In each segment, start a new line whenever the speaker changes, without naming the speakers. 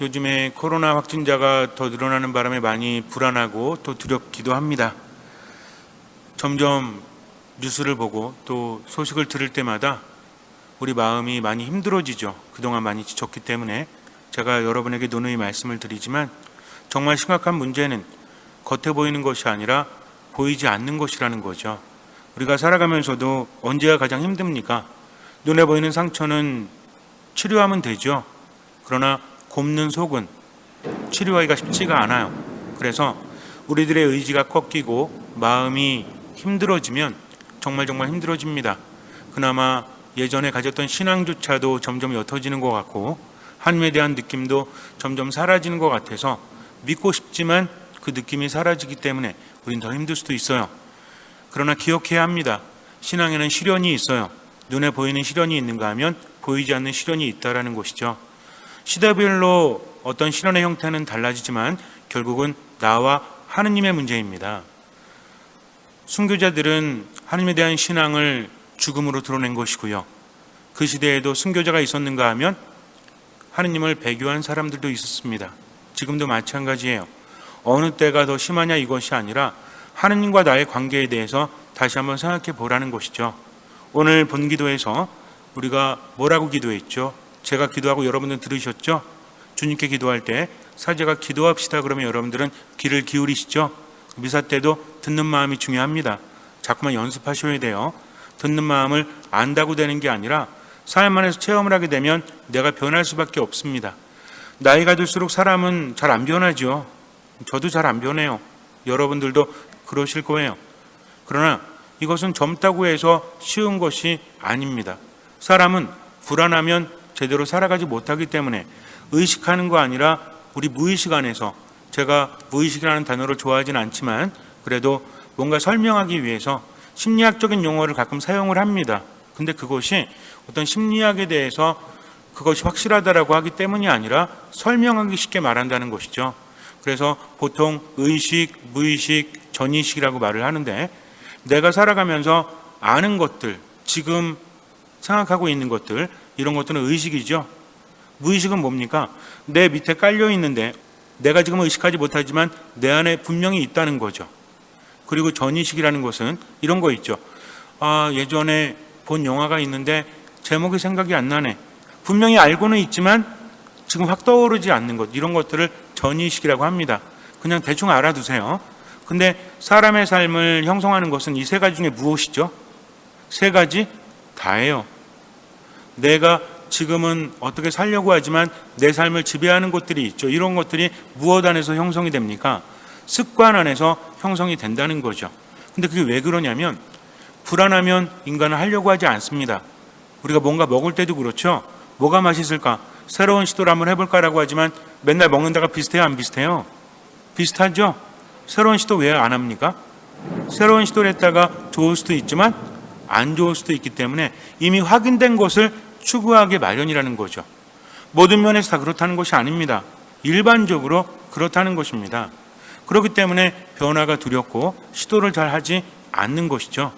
요즘에 코로나 확진자가 더 늘어나는 바람에 많이 불안하고 또 두렵기도 합니다. 점점 뉴스를 보고 또 소식을 들을 때마다 우리 마음이 많이 힘들어지죠. 그동안 많이 지쳤기 때문에 제가 여러분에게 누누이 말씀을 드리지만 정말 심각한 문제는 겉에 보이는 것이 아니라 보이지 않는 것이라는 거죠. 우리가 살아가면서도 언제가 가장 힘듭니까? 눈에 보이는 상처는 치료하면 되죠. 그러나 곱는 속은 치료하기가 쉽지가 않아요. 그래서 우리들의 의지가 꺾이고 마음이 힘들어지면 정말 정말 힘들어집니다. 그나마 예전에 가졌던 신앙조차도 점점 옅어지는 것 같고 하나님에 대한 느낌도 점점 사라지는 것 같아서 믿고 싶지만 그 느낌이 사라지기 때문에 우린 더 힘들 수도 있어요. 그러나 기억해야 합니다. 신앙에는 시련이 있어요. 눈에 보이는 시련이 있는가 하면 보이지 않는 시련이 있다라는 것이죠. 시대별로 어떤 시련의 형태는 달라지지만 결국은 나와 하느님의 문제입니다. 순교자들은 하느님에 대한 신앙을 죽음으로 드러낸 것이고요. 그 시대에도 순교자가 있었는가 하면 하느님을 배교한 사람들도 있었습니다. 지금도 마찬가지예요. 어느 때가 더 심하냐 이것이 아니라 하느님과 나의 관계에 대해서 다시 한번 생각해 보라는 것이죠. 오늘 본 기도에서 우리가 뭐라고 기도했죠? 제가 기도하고 여러분들 들으셨죠? 주님께 기도할 때 사제가 기도합시다 그러면 여러분들은 귀를 기울이시죠? 미사 때도 듣는 마음이 중요합니다. 자꾸만 연습하셔야 돼요. 듣는 마음을 안다고 되는 게 아니라 삶 안에서 체험을 하게 되면 내가 변할 수밖에 없습니다. 나이가 들수록 사람은 잘 안 변하죠. 저도 잘 안 변해요. 여러분들도 그러실 거예요. 그러나 이것은 젊다고 해서 쉬운 것이 아닙니다. 사람은 불안하면 제대로 살아가지 못하기 때문에 의식하는 거 아니라 우리 무의식 안에서 제가 무의식이라는 단어를 좋아하진 않지만 그래도 뭔가 설명하기 위해서 심리학적인 용어를 가끔 사용을 합니다. 근데 그것이 어떤 심리학에 대해서 그것이 확실하다라고 하기 때문이 아니라 설명하기 쉽게 말한다는 것이죠. 그래서 보통 의식, 무의식, 전의식이라고 말을 하는데 내가 살아가면서 아는 것들, 지금 생각하고 있는 것들, 이런 것들은 의식이죠. 무의식은 뭡니까? 내 밑에 깔려 있는데 내가 지금 의식하지 못하지만 내 안에 분명히 있다는 거죠. 그리고 전의식이라는 것은 이런 거 있죠. 아, 예전에 본 영화가 있는데 제목이 생각이 안 나네. 분명히 알고는 있지만 지금 확 떠오르지 않는 것, 이런 것들을 전의식이라고 합니다. 그냥 대충 알아두세요. 근데 사람의 삶을 형성하는 것은 이 세 가지 중에 무엇이죠? 세 가지 다예요. 내가 지금은 어떻게 살려고 하지만 내 삶을 지배하는 것들이 있죠. 이런 것들이 무엇 안에서 형성이 됩니까? 습관 안에서 형성이 된다는 거죠. 근데 그게 왜 그러냐면 불안하면 인간은 하려고 하지 않습니다. 우리가 뭔가 먹을 때도 그렇죠. 뭐가 맛있을까? 새로운 시도를 한번 해볼까라고 하지만 맨날 먹는 데가 비슷해요? 안 비슷해요? 비슷하죠? 새로운 시도 왜 안 합니까? 새로운 시도를 했다가 좋을 수도 있지만 안 좋을 수도 있기 때문에 이미 확인된 것을 추구하게 마련이라는 거죠. 모든 면에서 다 그렇다는 것이 아닙니다. 일반적으로 그렇다는 것입니다. 그렇기 때문에 변화가 두렵고 시도를 잘 하지 않는 것이죠.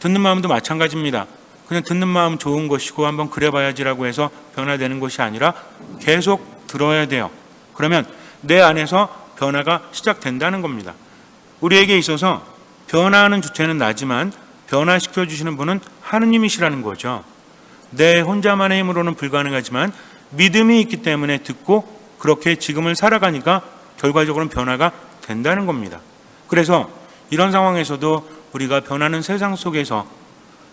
듣는 마음도 마찬가지입니다. 그냥 듣는 마음 좋은 것이고 한번 그래봐야지라고 해서 변화되는 것이 아니라 계속 들어야 돼요. 그러면 내 안에서 변화가 시작된다는 겁니다. 우리에게 있어서 변화하는 주체는 나지만 변화시켜 주시는 분은 하느님이시라는 거죠. 내 혼자만의 힘으로는 불가능하지만 믿음이 있기 때문에 듣고 그렇게 지금을 살아가니까 결과적으로는 변화가 된다는 겁니다. 그래서 이런 상황에서도 우리가 변하는 세상 속에서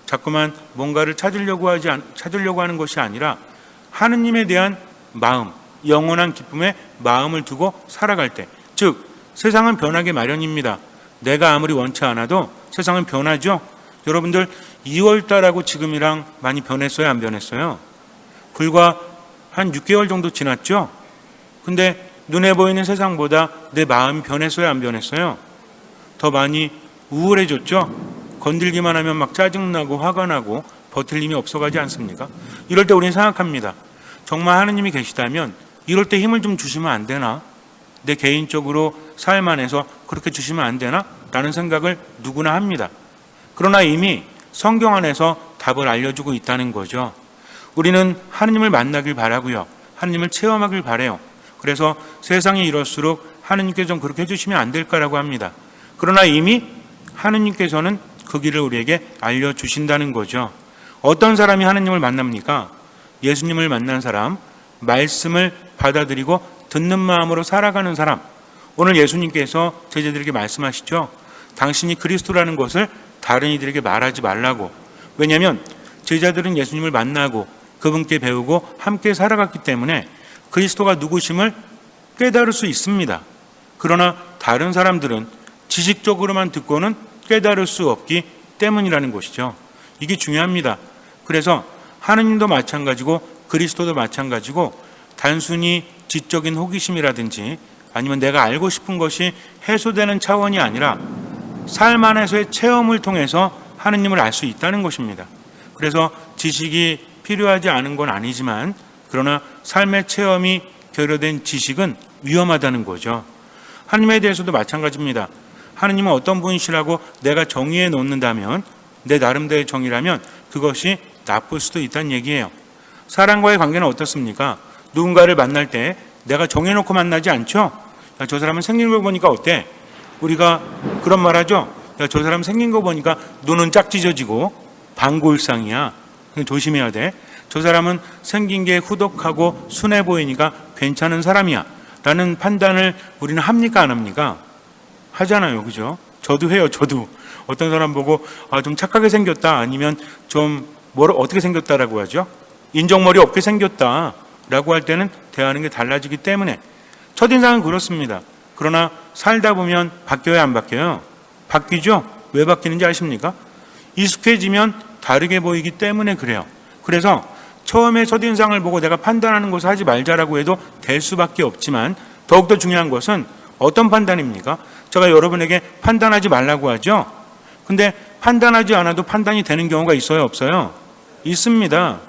자꾸만 뭔가를 찾으려고 하지 않, 찾으려고 하는 것이 아니라 하느님에 대한 마음, 영원한 기쁨의 마음을 두고 살아갈 때, 즉 세상은 변하게 마련입니다. 내가 아무리 원치 않아도 세상은 변하죠. 여러분들 2월 달하고 지금이랑 많이 변했어요, 안 변했어요? 불과 한 6개월 정도 지났죠? 근데 눈에 보이는 세상보다 내 마음이 변했어요, 안 변했어요? 더 많이 우울해졌죠? 건들기만 하면 막 짜증나고 화가 나고 버틸 힘이 없어가지 않습니까? 이럴 때 우리는 생각합니다. 정말 하느님이 계시다면 이럴 때 힘을 좀 주시면 안 되나? 내 개인적으로 삶 안에서 그렇게 주시면 안 되나? 라는 생각을 누구나 합니다. 그러나 이미 성경 안에서 답을 알려주고 있다는 거죠. 우리는 하느님을 만나길 바라고요. 하느님을 체험하길 바래요. 그래서 세상이 이럴수록 하느님께서 좀 그렇게 해주시면 안 될까라고 합니다. 그러나 이미 하느님께서는 그 길을 우리에게 알려주신다는 거죠. 어떤 사람이 하느님을 만납니까? 예수님을 만난 사람, 말씀을 받아들이고 듣는 마음으로 살아가는 사람. 오늘 예수님께서 제자들에게 말씀하시죠. 당신이 그리스도라는 것을 다른 이들에게 말하지 말라고. 왜냐하면 제자들은 예수님을 만나고 그분께 배우고 함께 살아갔기 때문에 그리스도가 누구심을 깨달을 수 있습니다. 그러나 다른 사람들은 지식적으로만 듣고는 깨달을 수 없기 때문이라는 것이죠. 이게 중요합니다. 그래서 하느님도 마찬가지고 그리스도도 마찬가지고 단순히 지적인 호기심이라든지 아니면 내가 알고 싶은 것이 해소되는 차원이 아니라 삶 안에서의 체험을 통해서 하느님을 알 수 있다는 것입니다. 그래서 지식이 필요하지 않은 건 아니지만 그러나 삶의 체험이 결여된 지식은 위험하다는 거죠. 하느님에 대해서도 마찬가지입니다. 하느님은 어떤 분이시라고 내가 정의해 놓는다면 내 나름대로의 정의라면 그것이 나쁠 수도 있다는 얘기예요. 사람과의 관계는 어떻습니까? 누군가를 만날 때 내가 정해놓고 만나지 않죠? 야, 저 사람은 생긴 걸 보니까 어때? 우리가 그런 말 하죠? 야, 저 사람 생긴 거 보니까 눈은 짝 찢어지고 방골상이야. 조심해야 돼. 저 사람은 생긴 게 후덕하고 순해 보이니까 괜찮은 사람이야. 라는 판단을 우리는 합니까? 안 합니까? 하잖아요. 그죠? 저도 해요. 저도. 어떤 사람 보고 아, 좀 착하게 생겼다. 아니면 좀 뭘 어떻게 생겼다라고 하죠? 인정머리 없게 생겼다. 라고 할 때는 대하는 게 달라지기 때문에 첫인상은 그렇습니다. 그러나 살다 보면 바뀌어야 안 바뀌어요? 바뀌죠? 왜 바뀌는지 아십니까? 익숙해지면 다르게 보이기 때문에 그래요. 그래서 처음에 첫인상을 보고 내가 판단하는 것을 하지 말자라고 해도 될 수밖에 없지만 더욱더 중요한 것은 어떤 판단입니까? 제가 여러분에게 판단하지 말라고 하죠. 근데 판단하지 않아도 판단이 되는 경우가 있어요, 없어요? 있습니다.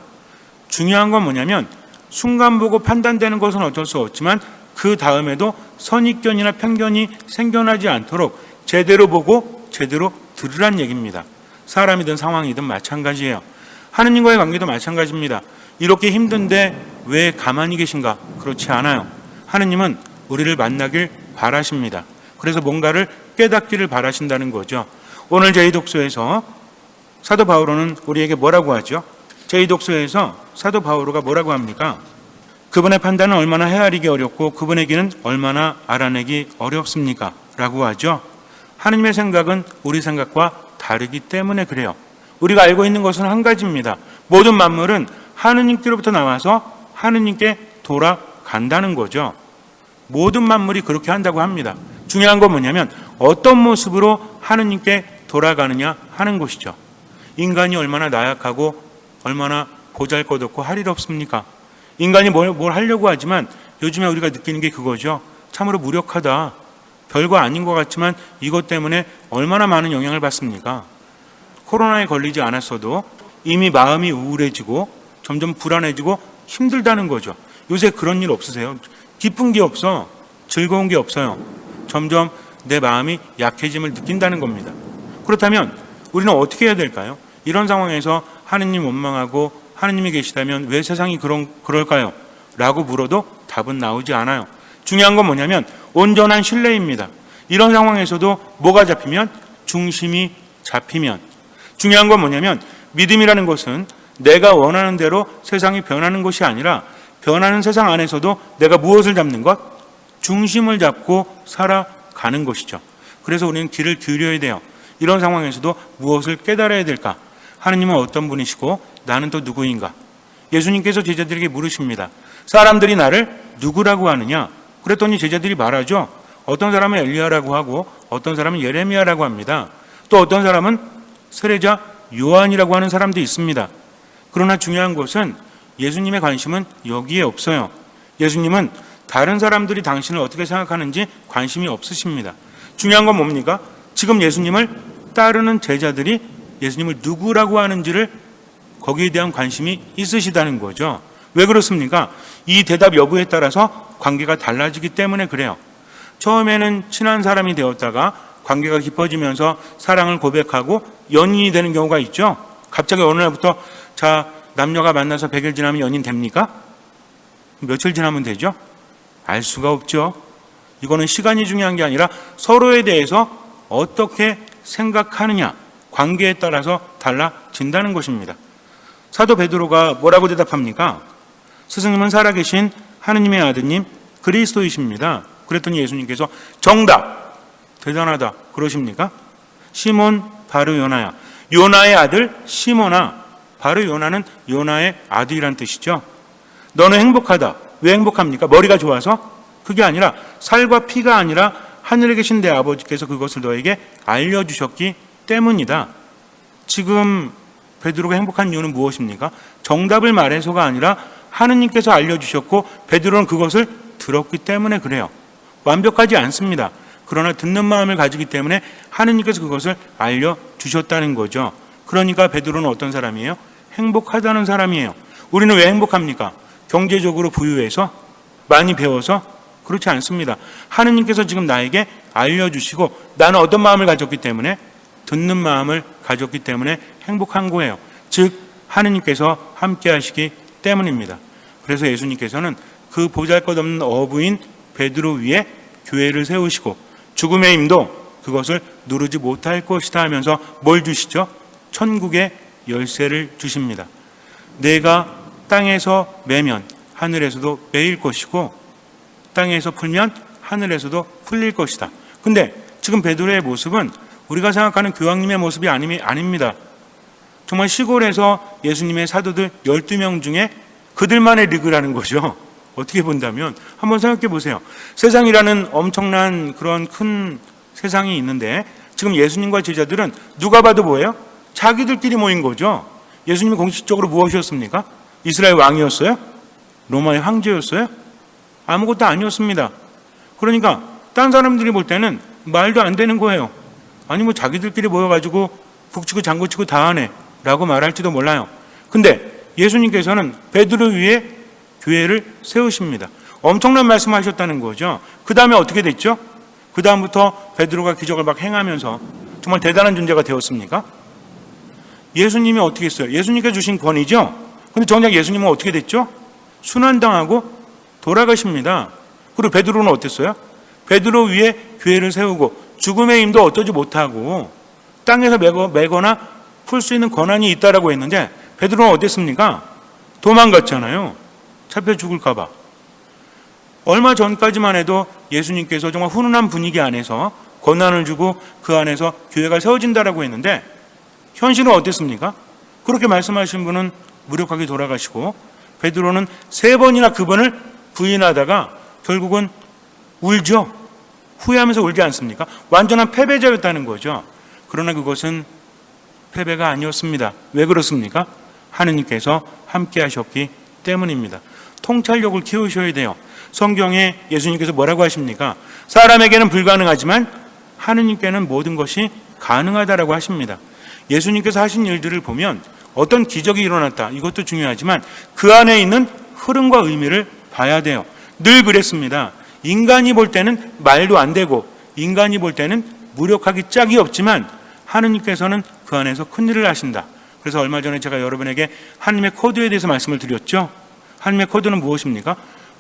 중요한 건 뭐냐면 순간 보고 판단되는 것은 어쩔 수 없지만 그 다음에도 선입견이나 편견이 생겨나지 않도록 제대로 보고 제대로 들으란 얘기입니다. 사람이든 상황이든 마찬가지예요. 하느님과의 관계도 마찬가지입니다. 이렇게 힘든데 왜 가만히 계신가? 그렇지 않아요. 하느님은 우리를 만나길 바라십니다. 그래서 뭔가를 깨닫기를 바라신다는 거죠. 오늘 저희 독서에서 사도 바오로는 우리에게 뭐라고 하죠? 저희 독서에서 사도 바오로가 뭐라고 합니까? 그분의 판단은 얼마나 헤아리기 어렵고 길은 얼마나 알아내기 어렵습니까? 라고 하죠. 하느님의 생각은 우리 생각과 다르기 때문에 그래요. 우리가 알고 있는 것은 한 가지입니다. 모든 만물은 하느님께로부터 나와서 하느님께 돌아간다는 거죠. 모든 만물이 그렇게 한다고 합니다. 중요한 건 뭐냐면 어떤 모습으로 하느님께 돌아가느냐 하는 것이죠. 인간이 얼마나 나약하고 얼마나 보잘 것 없고 할 일 없습니까? 인간이 뭘, 뭘 하려고 하지만 요즘에 우리가 느끼는 게 그거죠. 참으로 무력하다. 별거 아닌 것 같지만 이것 때문에 얼마나 많은 영향을 받습니까? 코로나에 걸리지 않았어도 이미 마음이 우울해지고 점점 불안해지고 힘들다는 거죠. 요새 그런 일 없으세요? 기쁜 게 없어. 즐거운 게 없어요. 점점 내 마음이 약해짐을 느낀다는 겁니다. 그렇다면 우리는 어떻게 해야 될까요? 이런 상황에서 하느님 원망하고 하느님이 계시다면 왜 세상이 그런 그럴까요? 라고 물어도 답은 나오지 않아요. 중요한 건 뭐냐면 온전한 신뢰입니다. 이런 상황에서도 뭐가 잡히면 중심이 잡히면 중요한 건 뭐냐면 믿음이라는 것은 내가 원하는 대로 세상이 변하는 것이 아니라 변하는 세상 안에서도 내가 무엇을 잡는 것? 중심을 잡고 살아가는 것이죠. 그래서 우리는 길을 기울여야 돼요. 이런 상황에서도 무엇을 깨달아야 될까? 하느님은 어떤 분이시고 나는 또 누구인가? 예수님께서 제자들에게 물으십니다. 사람들이 나를 누구라고 하느냐? 그랬더니 제자들이 말하죠. 어떤 사람은 엘리야라고 하고 어떤 사람은 예레미야라고 합니다. 또 어떤 사람은 세례자 요한이라고 하는 사람도 있습니다. 그러나 중요한 것은 예수님의 관심은 여기에 없어요. 예수님은 다른 사람들이 당신을 어떻게 생각하는지 관심이 없으십니다. 중요한 건 뭡니까? 지금 예수님을 따르는 제자들이 예수님을 누구라고 하는지를 거기에 대한 관심이 있으시다는 거죠. 왜 그렇습니까? 이 대답 여부에 따라서 관계가 달라지기 때문에 그래요. 처음에는 친한 사람이 되었다가 관계가 깊어지면서 사랑을 고백하고 연인이 되는 경우가 있죠. 갑자기 어느 날부터 자 남녀가 만나서 100일 지나면 연인 됩니까? 며칠 지나면 되죠? 알 수가 없죠. 이거는 시간이 중요한 게 아니라 서로에 대해서 어떻게 생각하느냐 관계에 따라서 달라진다는 것입니다. 사도 베드로가 뭐라고 대답합니까? 스승님은 살아계신 하느님의 아드님 그리스도이십니다. 그랬더니 예수님께서 정답 대단하다 그러십니까? 시몬 바로 요나야 요나의 아들 시몬아 바로 요나는 요나의 아들이란 뜻이죠. 너는 행복하다. 왜 행복합니까? 머리가 좋아서? 그게 아니라 살과 피가 아니라 하늘에 계신 내 아버지께서 그것을 너에게 알려주셨기 때문이다. 지금 베드로가 행복한 이유는 무엇입니까? 정답을 말해서가 아니라 하느님께서 알려주셨고 베드로는 그것을 들었기 때문에 그래요. 완벽하지 않습니다. 그러나 듣는 마음을 가지기 때문에 하느님께서 그것을 알려주셨다는 거죠. 그러니까 베드로는 어떤 사람이에요? 행복하다는 사람이에요. 우리는 왜 행복합니까? 경제적으로 부유해서 많이 배워서 그렇지 않습니다. 하느님께서 지금 나에게 알려주시고 나는 어떤 마음을 가졌기 때문에 듣는 마음을 가졌기 때문에 행복한 거예요. 즉 하느님께서 함께 하시기 때문입니다. 그래서 예수님께서는 그 보잘것없는 어부인 베드로 위에 교회를 세우시고 죽음의 임도 그것을 누르지 못할 것이다 하면서 뭘 주시죠? 천국의 열쇠를 주십니다. 내가 땅에서 매면 하늘에서도 매일 것이고 땅에서 풀면 하늘에서도 풀릴 것이다. 근데 지금 베드로의 모습은 우리가 생각하는 교황님의 모습이 아닙니다. 정말 시골에서 예수님의 사도들 12명 중에 그들만의 리그라는 거죠. 어떻게 본다면 한번 생각해 보세요. 세상이라는 엄청난 그런 큰 세상이 있는데 지금 예수님과 제자들은 누가 봐도 뭐예요? 자기들끼리 모인 거죠. 예수님이 공식적으로 무엇이었습니까? 이스라엘 왕이었어요? 로마의 황제였어요? 아무것도 아니었습니다. 그러니까 딴 사람들이 볼 때는 말도 안 되는 거예요. 아니 뭐 자기들끼리 모여가지고 북치고 장구치고 다 하네 라고 말할지도 몰라요. 근데 예수님께서는 베드로 위에 교회를 세우십니다. 엄청난 말씀하셨다는 거죠. 그 다음에 어떻게 됐죠? 그 다음부터 베드로가 기적을 막 행하면서 정말 대단한 존재가 되었습니까? 예수님이 어떻게 했어요? 예수님께 주신 권위죠? 근데 정작 예수님은 어떻게 됐죠? 순환당하고 돌아가십니다. 그리고 베드로는 어땠어요? 베드로 위에 교회를 세우고 죽음의 힘도 어떠지 못하고 땅에서 매거, 매거 나 풀 수 있는 권한이 있다라고 했는데 베드로는 어땠습니까? 도망갔잖아요. 잡혀 죽을까 봐. 얼마 전까지만 해도 예수님께서 정말 훈훈한 분위기 안에서 권한을 주고 그 안에서 교회가 세워진다라고 했는데 현실은 어땠습니까? 그렇게 말씀하신 분은 무력하게 돌아가시고 베드로는 세 번이나 그분을 부인하다가 결국은 울죠. 후회하면서 울지 않습니까? 완전한 패배자였다는 거죠. 그러나 그것은 패배가 아니었습니다. 왜 그렇습니까? 하느님께서 함께 하셨기 때문입니다. 통찰력을 키우셔야 돼요. 성경에 예수님께서 뭐라고 하십니까? 사람에게는 불가능하지만 하느님께는 모든 것이 가능하다라고 하십니다. 예수님께서 하신 일들을 보면 어떤 기적이 일어났다. 이것도 중요하지만 그 안에 있는 흐름과 의미를 봐야 돼요. 늘 그랬습니다. 인간이 볼 때는 말도 안 되고 인간이 볼 때는 무력하기 짝이 없지만 하느님께서는 그 안에서 큰 일을 하신다. 그래서 얼마 전에 제가 여러분에게 하나님의 코드에 대해서 말씀을 드렸죠. 하나님의 코드는 무엇입니까?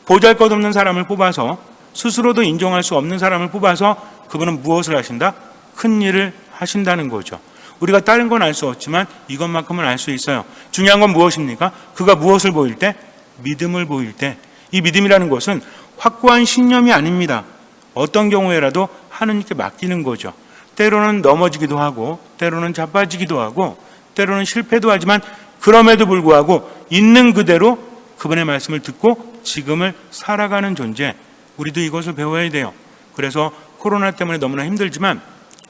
보잘 것 없는 사람을 뽑아서 스스로도 인정할 수 없는 사람을 뽑아서 그분은 무엇을 하신다? 큰 일을 하신다는 거죠. 우리가 다른 건 알 수 없지만 이것만큼은 알 수 있어요. 중요한 건 무엇입니까? 그가 무엇을 보일 때? 믿음을 보일 때. 이 믿음이라는 것은 확고한 신념이 아닙니다. 어떤 경우에라도 하느님께 맡기는 거죠. 때로는 넘어지기도 하고, 때로는 자빠지기도 하고, 때로는 실패도 하지만 그럼에도 불구하고 있는 그대로 그분의 말씀을 듣고 지금을 살아가는 존재. 우리도 이것을 배워야 돼요. 그래서 코로나 때문에 너무나 힘들지만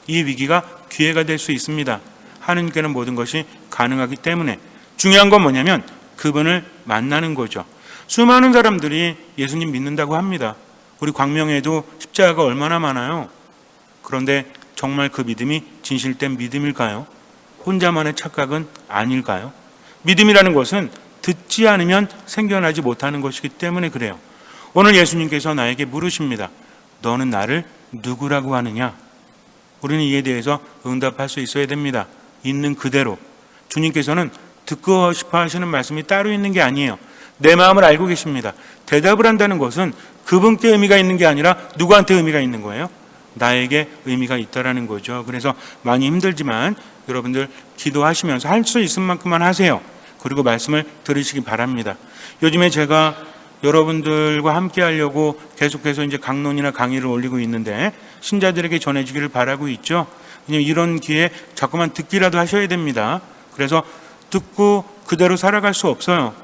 이 위기가 기회가 될 수 있습니다. 하느님께는 모든 것이 가능하기 때문에 중요한 건 뭐냐면 그분을 만나는 거죠. 수많은 사람들이 예수님 믿는다고 합니다. 우리 광명에도 십자가가 얼마나 많아요. 그런데 정말 그 믿음이 진실된 믿음일까요? 혼자만의 착각은 아닐까요? 믿음이라는 것은 듣지 않으면 생겨나지 못하는 것이기 때문에 그래요. 오늘 예수님께서 나에게 물으십니다. 너는 나를 누구라고 하느냐? 우리는 이에 대해서 응답할 수 있어야 됩니다. 있는 그대로. 주님께서는 듣고 싶어 하시는 말씀이 따로 있는 게 아니에요. 내 마음을 알고 계십니다. 대답을 한다는 것은 그분께 의미가 있는 게 아니라 누구한테 의미가 있는 거예요? 나에게 의미가 있다라는 거죠. 그래서 많이 힘들지만 여러분들 기도하시면서 할 수 있을 만큼만 하세요. 그리고 말씀을 들으시기 바랍니다. 요즘에 제가 여러분들과 함께 하려고 계속해서 이제 강론이나 강의를 올리고 있는데 신자들에게 전해주기를 바라고 있죠. 왜냐면 이런 기회에 자꾸만 듣기라도 하셔야 됩니다. 그래서 듣고 그대로 살아갈 수 없어요.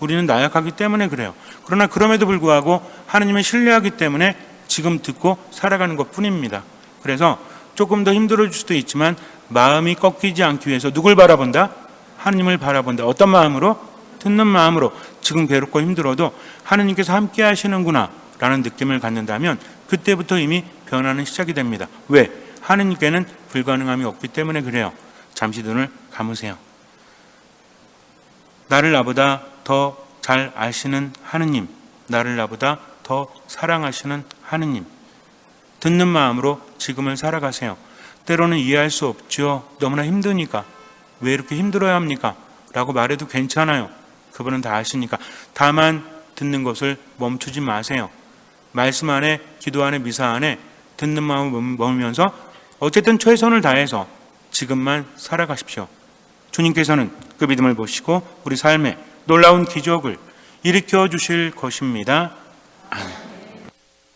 우리는 나약하기 때문에 그래요. 그러나 그럼에도 불구하고 하느님을 신뢰하기 때문에 지금 듣고 살아가는 것 뿐입니다. 그래서 조금 더 힘들어질 수도 있지만 마음이 꺾이지 않기 위해서 누굴 바라본다? 하느님을 바라본다. 어떤 마음으로? 듣는 마음으로 지금 괴롭고 힘들어도 하느님께서 함께 하시는구나 라는 느낌을 갖는다면 그때부터 이미 변화는 시작이 됩니다. 왜? 하느님께는 불가능함이 없기 때문에 그래요. 잠시 눈을 감으세요. 나를 나보다 더 잘 아시는 하느님, 나를 나보다 더 사랑하시는 하느님. 듣는 마음으로 지금을 살아가세요. 때로는 이해할 수 없죠. 너무나 힘드니까. 왜 이렇게 힘들어야 합니까? 라고 말해도 괜찮아요. 그분은 다 아시니까. 다만 듣는 것을 멈추지 마세요. 말씀 안에, 기도 안에, 미사 안에 듣는 마음을 머물면서 어쨌든 최선을 다해서 지금만 살아가십시오. 주님께서는 그 믿음을 보시고 우리 삶에 놀라운 기적을 일으켜 주실 것입니다. 아멘.